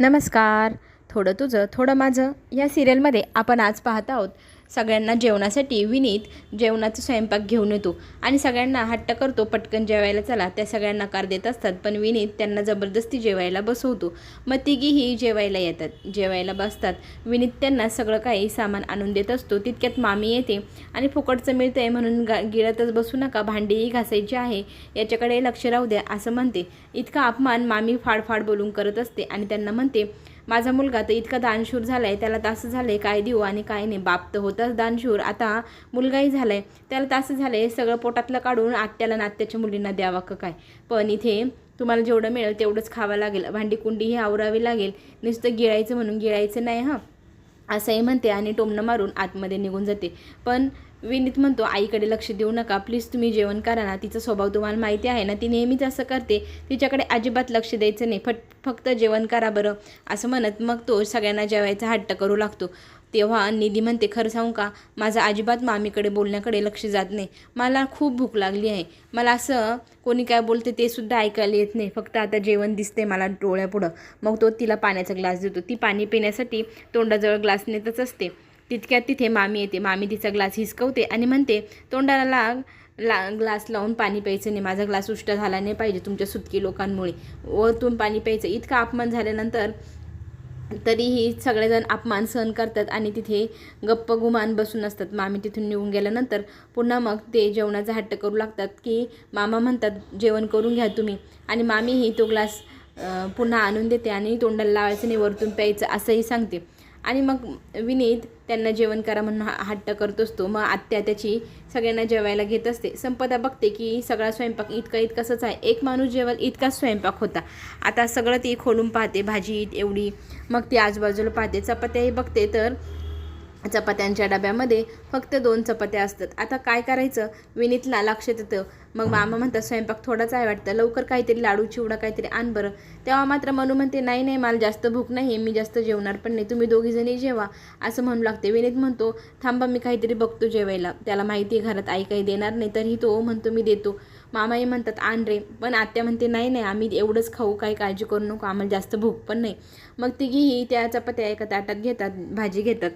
नमस्कार. थोडं तुझं थोडं माझं या सिरियलमध्ये आपण आज पाहत आहोत. सगळ्यांना जेवणासाठी विनीत जेवणाचा स्वयंपाक घेऊन येतो. आणि सगळ्यांना हट्ट करतो पटकन जेवायला चला. त्या सगळ्यांना कार देत असतात पण विनीत त्यांना जबरदस्ती जेवायला बसवतो. मग तिघीही जेवायला येतात. जेवायला बसतात. विनीत त्यांना सगळं काही सामान आणून देत असतो. तितक्यात मामी येते आणि फुकटचं मिळतंय म्हणून गा गिळतच बसू नका. भांडीही घासायची आहे. याच्याकडे लक्ष राहू द्या असं म्हणते. इतका अपमान मामी फाडफाड बोलून करत असते आणि त्यांना म्हणते माझा मुलगा तर इतका दानशूर झाला आहे त्याला तसं झालं आहे काय देऊ आणि काय नाही बाप तर होताच दानशूर. आता मुलगाही झाला आहे त्याला तसं झालं आहे सगळं पोटातलं काढून आत्याला नात्याच्या मुलींना द्यावा का काय? पण इथे तुम्हाला जेवढं मिळेल तेवढंच खावं लागेल भांडी कुंडी ही आवरावी लागेल नुसतं गिळायचं म्हणून गिळायचं नाही हां. असंही म्हणते आणि टोमणं मारून आतमध्ये निघून जाते. पण विनीत म्हणतो आईकडे लक्ष देऊ नका प्लीज तुम्ही जेवण करा ना तिचा स्वभाव तुम्हाला माहिती आहे ना ती नेहमीच असं करते तिच्याकडे अजिबात लक्ष द्यायचं नाही फट फक्त जेवण करा बरं असं म्हणत मग तो सगळ्यांना जेवायचा हट्ट करू लागतो. तेव्हा निधी म्हणते खरं सांगू का माझं अजिबात मामीकडे बोलण्याकडे लक्ष जात नाही मला खूप भूक लागली आहे मला असं कोणी काय बोलते ते सुद्धा ऐकायला येत नाही फक्त आता जेवण दिसते मला डोळ्यापुढं. मग तो तिला पाण्याचा ग्लास देतो ती पाणी पिण्यासाठी तोंडाजवळ ग्लास नेतच असते. तितक्यात तिथे मामी येते. मामी तिचा ग्लास हिसकवते आणि म्हणते तोंडाला लाग ला ग्लास लावून पाणी प्यायचं नाही. माझा ग्लास उष्ट झाला नाही पाहिजे तुमच्या सुटकी लोकांमुळे. वरतून पाणी प्यायचं. इतका अपमान झाल्यानंतर तरीही सगळेजण अपमान सहन करतात आणि तिथे गप्प गुमान बसून असतात. मामी तिथून निघून गेल्यानंतर पुन्हा मग ते जेवणाचा हट्ट करू लागतात की मामा म्हणतात जेवण करून घ्या तुम्ही. आणि मामीही तो ग्लास पुन्हा आणून देते आणि तोंडाला लावायचं नाही वरतून प्यायचं असंही सांगते. आणि मग विनीत त्यांना जेवण करा म्हणून हा- हट्ट करत असतो मग आत्या त्याची सगळ्यांना जेवायला घेत असते. संपदा बघते की सगळा स्वयंपाक इतका इतकासच आहे. एक माणूस जेवल इतकाच स्वयंपाक होता. आता सगळं ती खोलून पाहते. भाजी एवढी. मग ती आजूबाजूला पाहते. चपात्याही बघते. तर चपात्यांच्या डब्यामध्ये फक्त दोन चपात्या असतात. आता काय करायचं? विनीतला लक्षात येतं मग मामा म्हणतात स्वयंपाक थोडाच आहे वाटतं. लवकर काहीतरी लाडू चिवडा काहीतरी आण बरं. तेव्हा मात्र मनू म्हणते नाही नाही मला जास्त भूक नाही मी जास्त जेवणार पण नाही. तुम्ही दोघीजणी जेवा. असं म्हणू लागते. विनीत म्हणतो थांबा मी काहीतरी बघतो जेवायला. त्याला माहिती आहे घरात आई काही देणार नाही. तरीही तो म्हणतो मी देतो. मामाही म्हणतात आण रे. पण आत्या म्हणते नाही नाही आम्ही एवढंच खाऊ. काही काळजी करू नको. आम्हाला जास्त भूक पण नाही. मग तिघीही त्या चपात्या एका ताटात घेतात भाजी घेतात.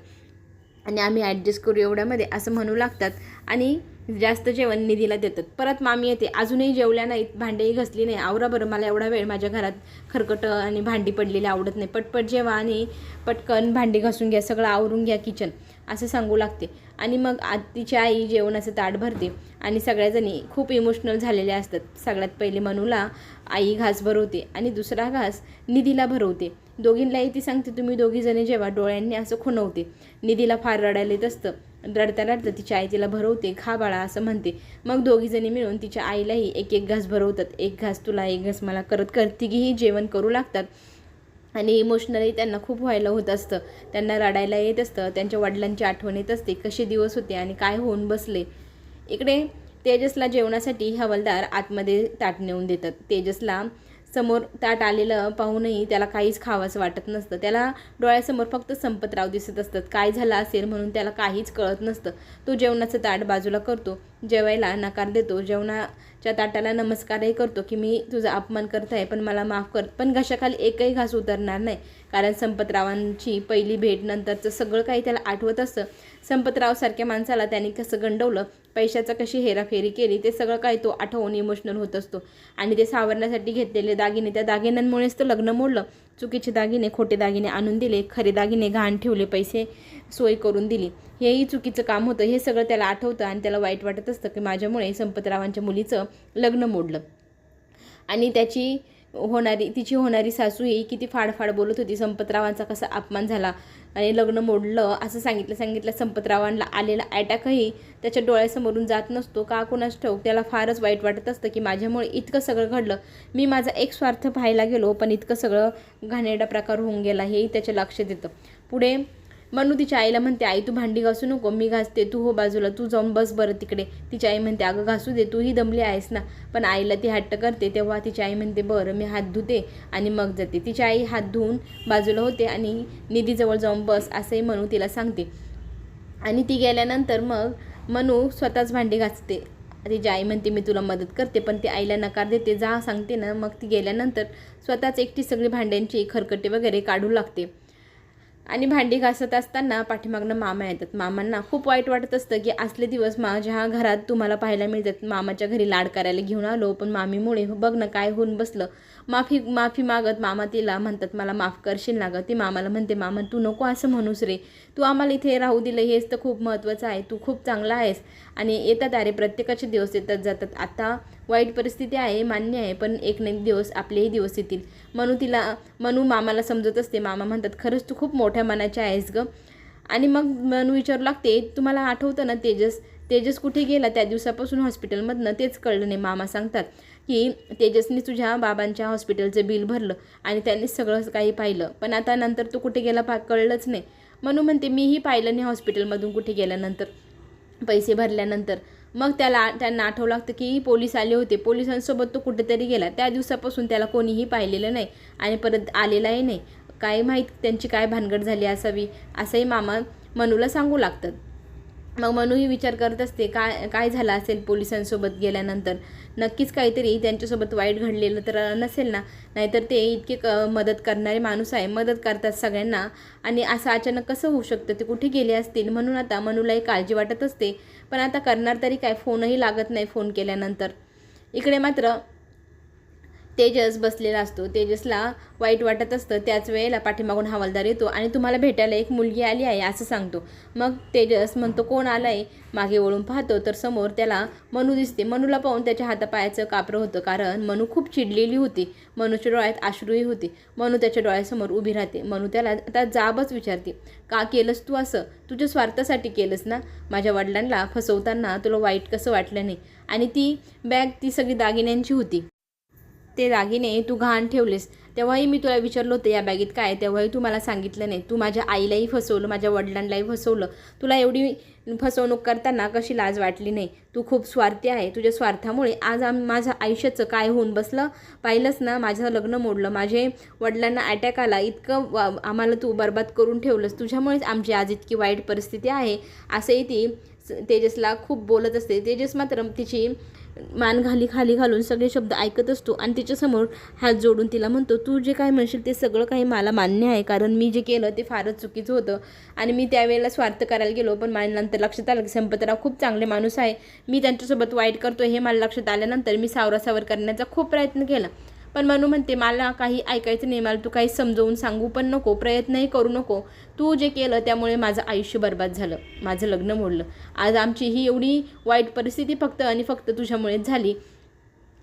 आणि आम्ही ॲडजस्ट करू एवढ्यामध्ये असं म्हणू लागतात. आणि जास्त जेवण निधीला देतात. परत मामी येते. अजूनही जेवल्या नाहीत. भांडेही घसली नाही. आवरा बरं मला एवढा वेळ माझ्या घरात खरकटं आणि भांडी पडलेली आवडत नाही. पटपट जेवा आणि पटकन भांडी घासून घ्या. सगळं आवरून घ्या किचन असं सांगू लागते. आणि मग तिची आई जेवणाचं ताट भरते. आणि सगळ्याजणी खूप इमोशनल झालेल्या असतात. सगळ्यात पहिले मनूला आई घास भरवते आणि दुसरा घास निधीला भरवते. दोघींनाही ती सांगते तुम्ही दोघीजणी जेव्हा डोळ्यांनी असं खुणवते. निधीला फार रडायला येत असतं. रडता रडता तिच्या आई तिला भरवते खा बाळा असं म्हणते. मग दोघीजणी मिळून तिच्या आईलाही एक एक घास भरवतात. एक घास तुला एक घास मला करत करत तिघीही जेवण करू लागतात. आणि इमोशनली त्यांना खूप व्हायला होत असतं. त्यांना रडायला येत असतं. त्यांच्या वडिलांची आठवण येत असते. कसे दिवस होते आणि काय होऊन बसले. इकडे तेजसला जेवणासाठी हवालदार आतमध्ये ताट नेऊन देतात. तेजसला समोर ताट आलेलं पाहूनही त्याला काहीच खावंसं वाटत नसतं. त्याला डोळ्यासमोर फक्त संपतराव दिसत असतात. काय झालं असेल म्हणून त्याला काहीच कळत नसतं. तो जेवणाचं ताट बाजूला करतो. जेवायला नकार देतो. जेवणाच्या ताटाला नमस्कारही करतो की मी तुझा अपमान करत आहे पण मला माफ कर. पण घशाखाली एकही घास उतरणार नाही. कारण संपतरावांची पहिली भेट नंतरचं सगळं काही त्याला आठवत असतं. संपतरावसारख्या माणसाला त्यांनी कसं गंडवलं पैशाचं कशी हेराफेरी केली ते सगळं काही तो आठवून इमोशनल होत असतो. आणि ते सावरण्यासाठी घेतलेले दागिने त्या दागिन्यांमुळेच तर लग्न मोडलं. चुकीचे दागिने खोटे दागिने आणून दिले खरे दागिने घाण ठेवले पैसे सोय करून दिली. हेही चुकीचं काम होतं हे सगळं त्याला आठवतं आणि त्याला वाईट वाटत असतं की माझ्यामुळे संपतरावांच्या मुलीचं लग्न मोडलं. आणि त्याची होणारी तिची होणारी सासू ही किती फाडफाड बोलत होती संपतरावांचा कसा अपमान झाला. आणि लग्न मोडलं असं सांगितलं सांगितलं संपतरावांना आलेला अटॅकही त्याच्या डोळ्यासमोरून जात नसतो. का कोणास ठेव त्याला फारच वाईट वाटत असतं की माझ्यामुळे इतकं सगळं घडलं. मी माझा एक स्वार्थ पाहायला गेलो पण इतकं सगळं घाणेरडा प्रकार होऊन गेला हेही त्याच्या लक्षात येतं. पुढे मनू तिच्या आईला म्हणते आई तू भांडी घासू नको मी घासते तू हो बाजूला तू जाऊन बस बरं तिकडे. तिची आई म्हणते अगं घासू दे तूही दमली आहेस ना. पण आईला ती हट्ट करते तेव्हा तिची आई म्हणते बरं मी हात धुते आणि मग जाते. तिची आई हात धुवून बाजूला होते आणि निधीजवळ जाऊन बस असंही मनू तिला सांगते. आणि ती गेल्यानंतर मग मनू स्वतःच भांडी घासते. तिची आई म्हणते मी तुला मदत करते पण ती आईला नकार देते जा सांगते ना. मग ती गेल्यानंतर स्वतःच एकटी सगळी भांड्यांची खरकटे वगैरे काढू लागते. आणि भांडी घासत असताना पाठीमागनं मामा येतात. मामांना खूप वाईट वाटत असतं की असले दिवस माझ्या घरात तुम्हाला पाहायला मिळतात मामाच्या घरी लाड करायला घेऊन आलो पण मामीमुळे बघ ना काय होऊन बसलं. माफी माफी मागत मामा तिला म्हणतात मला माफ करशील ना गं. ती मामाला म्हणते मामा तू नको असं म्हणूस रे. तू आम्हाला इथे राहू दिलं हेच तर खूप महत्त्वाचं आहे. तू खूप चांगला आहेस. आणि येतात अरे प्रत्येकाचे दिवस येतात जातात. आता वाईट परिस्थिती आहे मान्य आहे पण एक नाही दिवस आपलेही दिवस येतील. म्हणून तिला मनू मामाला समजत असते. मामा म्हणतात खरंच तू खूप मोठ्या मनाची आहेस गं. आणि मग मनू विचारू लागते तुम्हाला आठवतं ना तेजस तेजस कुठे गेला त्या दिवसापासून हॉस्पिटलमधनं? तेच कळलं नाही. मामा सांगतात की तेजसने तुझ्या बाबांच्या हॉस्पिटलचं बिल भरलं आणि त्यांनी सगळं काही पाहिलं. पण आता नंतर तू कुठे गेला पा कळलंच नाही. म्हणून म्हणते मीही पाहिलं नाही हॉस्पिटलमधून कुठे गेल्यानंतर. पैसे भरल्यानंतर. मग त्याला त्यांना आठवं लागतं की पोलीस आले होते. पोलिसांसोबत तो कुठेतरी गेला. त्या दिवसापासून त्याला कोणीही पाहिलेलं नाही आणि परत आलेलाही नाही. काय माहीत त्यांची काय भानगड झाली असावी असंही मामा मनूला सांगू लागतात. मग मनूही विचार करत असते काय काय झालं असेल पोलिसांसोबत गेल्यानंतर? नक्कीच काहीतरी त्यांच्यासोबत वाईट घडलेलं तर नसेल ना? नाहीतर ते इतके क मदत करणारे माणूस आहे मदत करतात सगळ्यांना. आणि असं अचानक कसं होऊ शकतं? ते कुठे गेले असतील? म्हणून आता मनूलाही काळजी वाटत असते. पण आता करणार तरी काय? फोनही लागत नाही फोन केल्यानंतर. इकडे मात्र तेजस बसलेला असतो. तेजसला वाईट वाटत असतं. त्याच वेळेला पाठीमागून हवालदार येतो आणि तुम्हाला भेटायला एक मुलगी आली आहे असं सांगतो. मग तेजस म्हणतो कोण आलं आहे मागे वळून पाहतो तर समोर त्याला मनू दिसते. मनूला पाहून त्याच्या हातापायाचं कापरं होतं कारण मनू खूप चिडलेली होती. मनूच्या डोळ्यात आश्रूही होती. मनू त्याच्या डोळ्यासमोर उभी राहते. मनू त्याला आता जाबच विचारते. का केलंस तू असं? तुझ्या स्वार्थासाठी केलंस ना? माझ्या वडिलांना फसवताना तुला वाईट कसं वाटलं नाही? आणि ती बॅग ती सगळी दागिन्यांची होती. ते दागिने तू घाण ठेवलेस. तेव्हाही मी तुला विचारलं होतं या बॅगेत काय तेव्हाही तू मला सांगितलं नाही. तू माझ्या आईलाही फसवलं माझ्या वडिलांनाही फसवलं. तुला एवढी फसवणूक करताना कशी लाज वाटली नाही? तू खूप स्वार्थी आहे. तुझ्या स्वार्थामुळे आज आम माझं आयुष्याचं काय होऊन बसलं? पाहिलंच ना माझं लग्न मोडलं. माझे वडिलांना अटॅक आला. इतकं वा आम्हाला तू बर्बाद करून ठेवलंस. तुझ्यामुळेच आमची आज इतकी वाईट परिस्थिती आहे असंही ती तेजसला खूप बोलत असते. तेजस मात्र तिची मान घाली खाली घालून सगळे शब्द ऐकत असतो आणि तिच्यासमोर हात जोडून तिला म्हणतो तू जे काय म्हणशील ते सगळं काही मला मान्य आहे कारण मी जे केलं ते फारच चुकीचं होतं आणि मी त्यावेळेला स्वार्थ करायला गेलो पण माझ्या नंतर लक्षात आलं की संपतराव खूप चांगले माणूस आहे. मी त्यांच्यासोबत वाईट करतो हे मला लक्षात आल्यानंतर मी सावरासावर करण्याचा खूप प्रयत्न केला. पण मनू म्हणते मला काही ऐकायचं नाही मला तू काही समजवून सांगू पण नको प्रयत्नही करू नको. तू जे केलं त्यामुळे माझं आयुष्य बर्बाद झालं माझं लग्न मोडलं. आज आमची ही एवढी वाईट परिस्थिती फक्त आणि फक्त तुझ्यामुळेच झाली.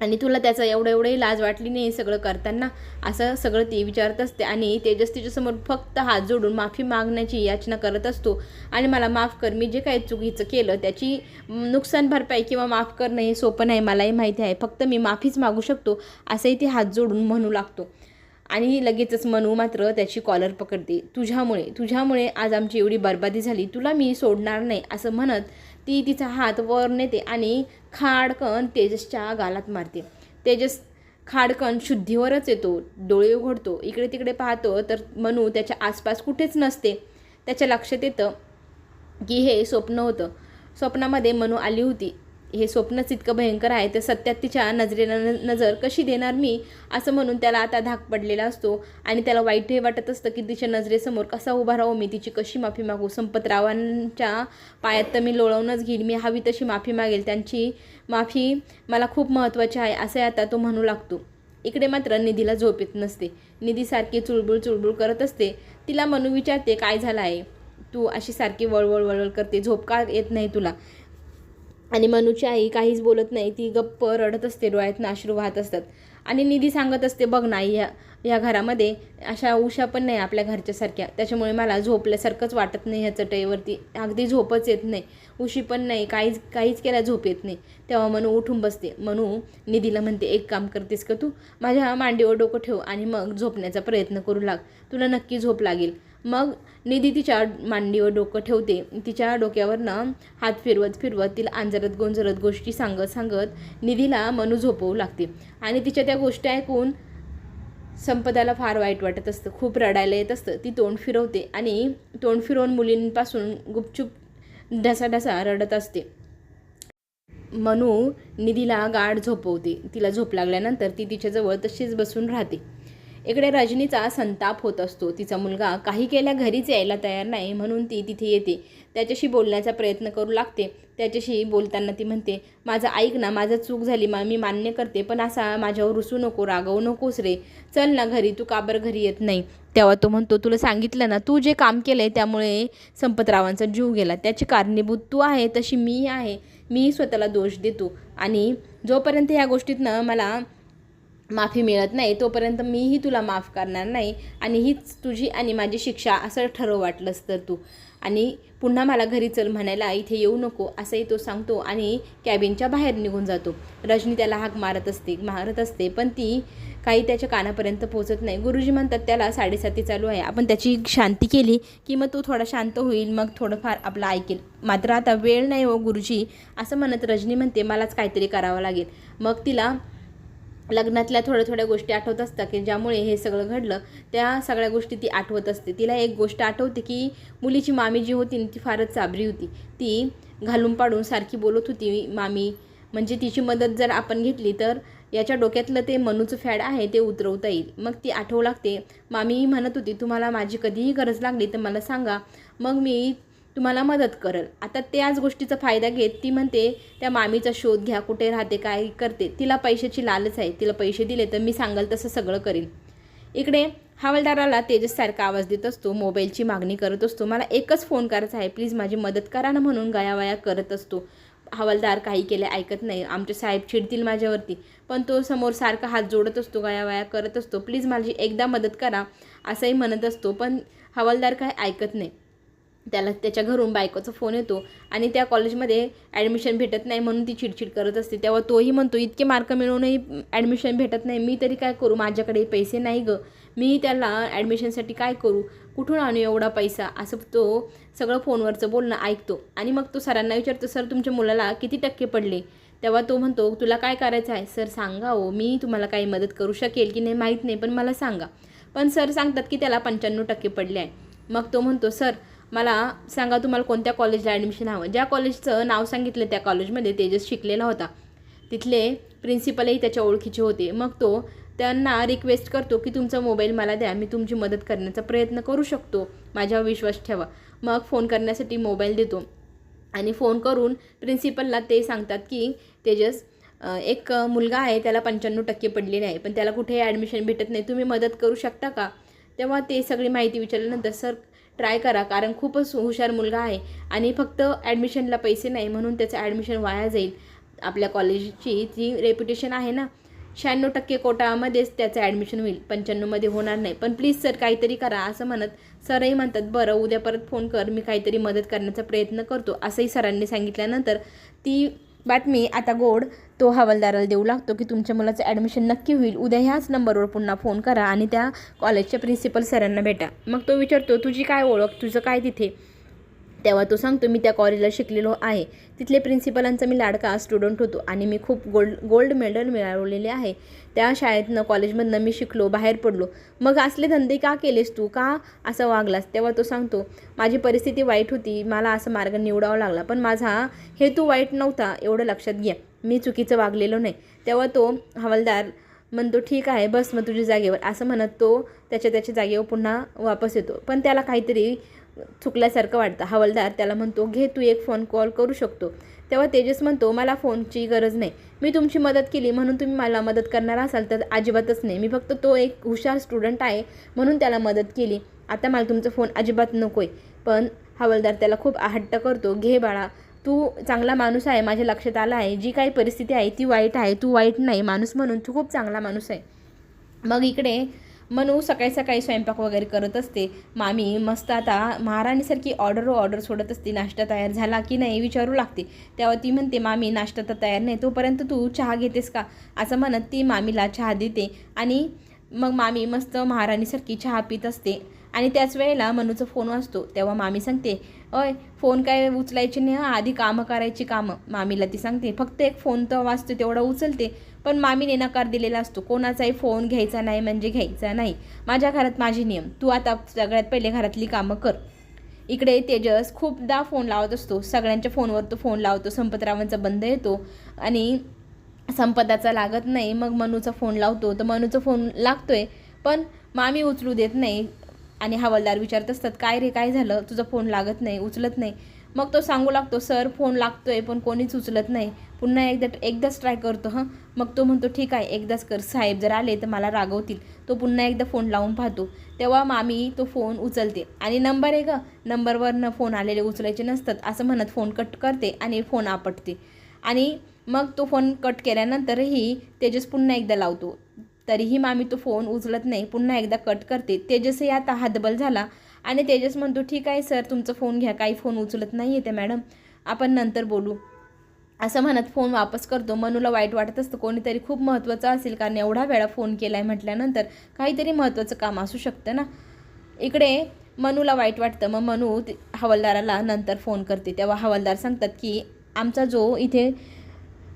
आणि तुला त्याचं एवढं एवढंही लाज वाटली नाही सगळं करताना असं सगळं ती विचारत असते आणि तेजस तिच्यासमोर फक्त हात जोडून माफी मागण्याची याचना करत असतो. आणि मला माफ कर मी जे काही चुकीचं केलं त्याची नुकसान भरपाई किंवा माफ करणं हे सोपं नाही मलाही माहिती आहे. फक्त मी माफीच मागू शकतो असंही ते हात जोडून म्हणू लागतो. आणि लगेचच मनू मात्र त्याची कॉलर पकडते. तुझ्यामुळे तुझ्यामुळे आज आमची एवढी बर्बादी झाली तुला मी सोडणार नाही असं म्हणत ती तिचा हात वर नेते आणि खाडकन तेजसच्या गालात मारते. तेजस खाडकन शुद्धीवरच येतो डोळे उघडतो. इकडे तिकडे पाहतो तर मनू त्याच्या आसपास कुठेच नसते. त्याच्या लक्षात येतं की हे स्वप्न होतं. स्वप्नामध्ये मनू आली होती. हे स्वप्नच इतकं भयंकर आहे तर सत्यात तिच्या नजरेला न नजर कशी देणार मी? असं म्हणून त्याला आता धाक पडलेला असतो. आणि त्याला वाईटही वाटत असतं की तिच्या नजरेसमोर कसा उभा राहू मी? तिची कशी माफी मागू? संपतरावांच्या पायात तर मी लोळवूनच घेईल मी हवी तशी माफी मागेल. त्यांची माफी मला खूप महत्त्वाची आहे असे आता तो म्हणू लागतो. इकडे मात्र निधीला झोप येत नसते. निधी सारखी चुळबुळ चुळबुळ करत असते. तिला मनू विचारते काय झालं आहे? तू अशी सारखी वळवळ वळवळ करते. झोप का येत नाही तुला? आणि मनूची आई काहीच बोलत नाही ती गप्प रडत असते डोळ्यातनं अश्रू वाहत असतात. आणि निधी सांगत असते बघ ना ह्या ह्या घरामध्ये अशा उषा पण नाही आपल्या घरच्यासारख्या त्याच्यामुळे मला झोपल्यासारखंच वाटत नाही ह्या चटईवरती अगदी झोपच येत नाही. उशी पण नाही काहीच काहीच केल्या झोप येत नाही. तेव्हा मनू उठून बसते. मनू निधीला म्हणते एक काम करतेस का तू? माझ्या मांडीवर डोकं ठेव आणि मग झोपण्याचा प्रयत्न करू लाग. तुला नक्की झोप लागेल. मग निधी तिच्या मांडीवर डोकं ठेवते. तिच्या डोक्यावरनं हात फिरवत फिरवत तिला आंजरत गोंजरत गोष्टी सांगत सांगत निधीला मनू झोपवू लागते. आणि तिच्या त्या गोष्टी ऐकून संपदाला फार वाईट वाटत असतं. खूप रडायला येत असतं. ती तोंड फिरवते आणि तोंड फिरवून मुलींपासून गुपचूप ढसा ढसा रडत असते. मनू निधीला गाढ झोपवते. तिला झोप लागल्यानंतर ती तिच्याजवळ तशीच बसून राहते. इकडे रजनीचा संताप होत असतो. तिचा मुलगा काही केल्या घरीच यायला तयार नाही म्हणून ती तिथे येते. त्याच्याशी बोलण्याचा प्रयत्न करू लागते. त्याच्याशी बोलताना ती म्हणते माझं ऐक ना माझं चूक झाली मा मी मान्य करते पण असा माझ्यावर रुसू नको रागवू नकोस रे. चल ना घरी तू काबर घरी येत नाही? तेव्हा तो म्हणतो तुला सांगितलं ना तू जे काम केलं आहे त्यामुळे संपतरावांचा जीव गेला. त्याची कारणीभूत तू आहे तशी मी आहे. मी स्वतःला दोष देतो. आणि जोपर्यंत ह्या गोष्टीतनं मला माफी मिळत नाही तोपर्यंत मीही तुला माफ करणार नाही आणि हीच तुझी आणि माझी शिक्षा असं ठरव वाटलंस तर तू. आणि पुन्हा मला घरी चल म्हणायला इथे येऊ नको असंही तो सांगतो आणि कॅबिनच्या बाहेर निघून जातो. रजनी त्याला हाक मारत असते मारत असते पण ती काही त्याच्या कानापर्यंत पोहोचत नाही. गुरुजी म्हणतात त्याला साडेसाती चालू आहे. आपण त्याची शांती केली की मग तो थोडा शांत होईल मग थोडंफार आपलं ऐकेल. मात्र आता वेळ नाही हो गुरुजी असं म्हणत रजनी म्हणते मलाच काहीतरी करावं लागेल. मग तिला लग्नातल्या थोड्या थोड्या गोष्टी आठवत असतात की ज्यामुळे हे सगळं घडलं त्या सगळ्या गोष्टी ती आठवत असते. तिला एक गोष्ट आठवते की मुलीची मामी जी होती ती फारच चाबरी होती. ती घालून पाडून सारखी बोलत होती मामी म्हणजे तिची मदत जर आपण घेतली तर याच्या डोक्यातलं ते मनूचं फॅड आहे ते उतरवता येईल. मग ती आठवू लागते. मामीही म्हणत होती तुम्हाला माझी कधीही गरज लागली तर मला सांगा. मग मी तुम्हाला मदत करेल. आता त्याच गोष्टीचा फायदा घेत ती म्हणते त्या मामीचा शोध घ्या कुठे राहते काय करते. तिला पैशाची लालच आहे. तिला पैसे दिले तर मी सांगाल तसं सगळं करील इकडे हवालदाराला तेजससारखा आवाज देत असतो मोबाईलची मागणी करत असतो मला एकच फोन करायचा आहे प्लीज माझी मदत करा ना म्हणून गयावया करत असतो. हवालदार काही केले ऐकत नाही. आमचे साहेब चिडतील माझ्यावरती पण तो समोर सारखा हात जोडत असतो गयावया करत असतो प्लीज माझी एकदा मदत करा असंही म्हणत असतो पण हवालदार काय ऐकत नाही. त्याला त्याच्या घरून बायकोचा फोन येतो आणि त्या कॉलेजमध्ये ॲडमिशन भेटत नाही म्हणून ती चिडचिड करत असते. तेव्हा तोही म्हणतो इतके मार्क मिळवूनही ॲडमिशन भेटत नाही. मी तरी काय करू? माझ्याकडे पैसे नाही गं. मी त्याला ॲडमिशनसाठी काय करू? कुठून आणू एवढा पैसा? असं तो सगळं फोनवरचं बोलणं ऐकतो. आणि मग तो सरांना विचारतो सर तुमच्या मुलाला किती टक्के पडले? तेव्हा तो म्हणतो तुला काय करायचं आहे? सर सांगा हो. मी तुम्हाला काही मदत करू शकेल की नाही माहीत नाही पण मला सांगा. पण सर सांगतात की त्याला पंच्याण्णव टक्के पडले आहे. मग तो म्हणतो सर मला सांगा तुम्हाला कोणत्या कॉलेजला ॲडमिशन हवं? ज्या कॉलेजचं नाव सांगितलं त्या कॉलेजमध्ये तेजस शिकलेला होता. तिथले प्रिन्सिपलही त्याच्या ओळखीचे होते. मग तो त्यांना रिक्वेस्ट करतो की तुमचा मोबाईल मला द्या मी तुमची मदत करण्याचा प्रयत्न करू शकतो. माझ्यावर विश्वास ठेवा. मग फोन करण्यासाठी मोबाईल देतो. आणि फोन करून प्रिन्सिपलला ते सांगतात की तेजस एक मुलगा आहे त्याला पंच्याण्णव टक्के पडलेले आहे पण त्याला कुठेही ॲडमिशन भेटत नाही. तुम्ही मदत करू शकता का? तेव्हा ते सगळी माहिती विचारल्यानंतर सर ट्राय करा कारण खूपच हुशार मुलगा आहे आणि फक्त ॲडमिशनला पैसे नाही म्हणून त्याचं ॲडमिशन वाया जाईल. आपल्या कॉलेजची जी रेप्युटेशन आहे ना शहाण्णव टक्के कोटामध्येच त्याचं ॲडमिशन होईल. पंच्याण्णवमध्ये होणार नाही. पण प्लीज सर काहीतरी करा असं म्हणत सरही म्हणतात बरं उद्या परत फोन कर मी काहीतरी मदत करण्याचा प्रयत्न करतो. असंही सरांनी सांगितल्यानंतर ती बातमी आता गोड. तो हवालदाराला देऊ लागतो की तुमच्या मुलाचं ॲडमिशन नक्की होईल. उद्या ह्याच नंबरवर पुन्हा फोन करा आणि त्या कॉलेजच्या प्रिन्सिपल सरांना भेटा. मग तो विचारतो तुझी काय ओळख? तुझं काय तिथे? तेव्हा तो सांगतो मी त्या कॉलेजला शिकलेलो आहे. तिथले प्रिन्सिपलांचा मी लाडका स्टुडंट होतो आणि मी खूप गोल्ड गोल्ड मेडल मिळवलेले आहे. त्या शाळेतनं कॉलेजमधनं मी शिकलो बाहेर पडलो. मग असले धंदे का केलेस तू? का असं वागलास? तेव्हा तो सांगतो माझी परिस्थिती वाईट होती. मला असं मार्ग निवडावा लागला. पण माझा हेतू वाईट नव्हता एवढं लक्षात घ्या मी चुकीचं वागलेलो नाही. तेव्हा तो हवालदार म्हणतो ठीक आहे बस मग तुझ्या जागेवर. असं म्हणत तो त्याच्या त्याच्या जागेवर पुन्हा वापस येतो. पण त्याला काहीतरी चुकल्यासारखं वाटतं. हवालदार त्याला म्हणतो घे तू एक फोन कॉल करू शकतो. तेव्हा तेजस म्हणतो मला फोनची गरज नाही. मी तुमची मदत केली म्हणून तुम्ही मला मदत करणार असाल तर अजिबातच नाही. मी फक्त तो एक हुशार स्टुडंट आहे म्हणून त्याला मदत केली. आता मला तुमचा फोन अजिबात नको आहे पण हवालदार त्याला खूप हट्ट करतो घे बाळा तू चांगला माणूस आहे माझ्या लक्षात आला आहे. जी काही परिस्थिती आहे ती वाईट आहे. तू वाईट नाही माणूस म्हणून तू खूप चांगला माणूस आहे. मग इकडे मनू सकाळी सकाळी स्वयंपाक वगैरे करत असते. मामी मस्त आता महाराणीसारखी ऑर्डर ऑर्डर सोडत असते. नाश्ता तयार झाला की नाही विचारू लागते. तेव्हा ती म्हणते मामी नाश्ता तर तयार नाही. तोपर्यंत तू चहा घेतेस का? असं म्हणत ती मामीला चहा देते. आणि मग मामी मस्त महाराणीसारखी चहा पित असते. आणि त्याच वेळेला मनूचा फोन वाजतो. तेव्हा मामी सांगते अय फोन काय उचलायचे नाही आधी कामं करायची कामं. मामीला ती सांगते फक्त एक फोन तर वाजतो तेवढा उचलते. पण मामीने नकार दिलेला असतो. कोणाचाही फोन घ्यायचा नाही म्हणजे घ्यायचा नाही. माझ्या घरात माझे नियम. तू आता सगळ्यात पहिले घरातली कामं कर. इकडे तेजस खूपदा फोन लावत असतो. सगळ्यांच्या फोनवर तो फोन लावतो. संपतरावांचा बंद येतो. आणि संपदाचा लागत नाही. मग मनूचा फोन लावतो. तर मनूचा फोन लागतोय पण मामी उचलू देत नाही. आणि हवालदार विचारत असतात काय रे काय झालं? तुझा फोन लागत नाही उचलत नाही. मग तो सांगू लागतो सर फोन लागतोय पण कोणीच उचलत नाही. पुन्हा एकदा एकदाच ट्राय करतो हां. मग तो म्हणतो ठीक आहे एकदाच कर. साहेब जर आले तर मला रागवतील. तो पुन्हा एकदा फोन लावून पाहतो. तेव्हा मामी तो फोन उचलते. आणि नंबर आहे का नंबरवरनं फोन आलेले उचलायचे नसतात. असं म्हणत फोन कट करते आणि फोन आपटते. आणि मग तो फोन कट केल्यानंतरही तेजस पुन्हा एकदा लावतो. तरीही मामी तो फोन उचलत नाही. पुन्हा एकदा कट करते. तेजसही आता हातबल झाला. आणि तेजस म्हणतो ठीक आहे सर तुमचा फोन घ्या. काही फोन उचलत नाही आहे ते मॅडम आपण नंतर बोलू. असं म्हणत फोन वापस करतो. मनूला वाईट वाटत असतं. कोणीतरी खूप महत्त्वाचं असेल कारण एवढा वेळा फोन केला आहे म्हटल्यानंतर काहीतरी महत्त्वाचं काम असू शकतं ना. इकडे मनूला वाईट वाटतं. मग मनू ते- हवालदाराला नंतर फोन करते. तेव्हा हवालदार सांगतात की आमचा जो इथे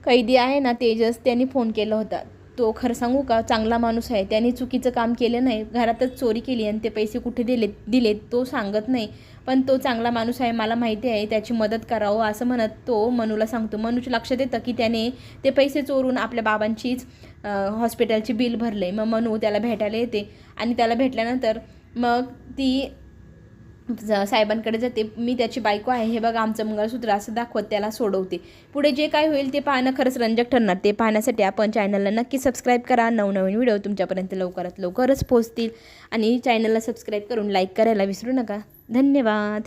कैदी आहे ना तेजस त्यांनी फोन केला होता. तो खरं सांगू का चांगला माणूस आहे. त्यांनी चुकीचं काम केलं नाही घरातच चोरी केली आणि ते पैसे कुठे दिलेत दिलेत तो सांगत नाही. पण तो चांगला माणूस आहे मला माहिती आहे त्याची मदत करावं असं म्हणत तो मनूला सांगतो. मनूच्या लक्षात येतं की त्याने ते पैसे चोरून आपल्या बाबांचीच हॉस्पिटलची बिल भरले मग मनू त्याला भेटायला येते आणि त्याला भेटल्यानंतर मग ती साहेबांकडे जाते. मी त्याची बायको आहे. हे बघा आमचं मंगळसूत्र असं दाखवत त्याला सोडवते. पुढे जे काय होईल ते पाहणं खरंच रंजक ठरणार. ते पाहण्यासाठी आपण चॅनलला नक्की सबस्क्राईब करा. नवनवीन व्हिडिओ तुमच्यापर्यंत लवकरात लवकरच पोहोचतील. आणि चॅनलला सबस्क्राईब करून लाईक करायला विसरू नका. धन्यवाद.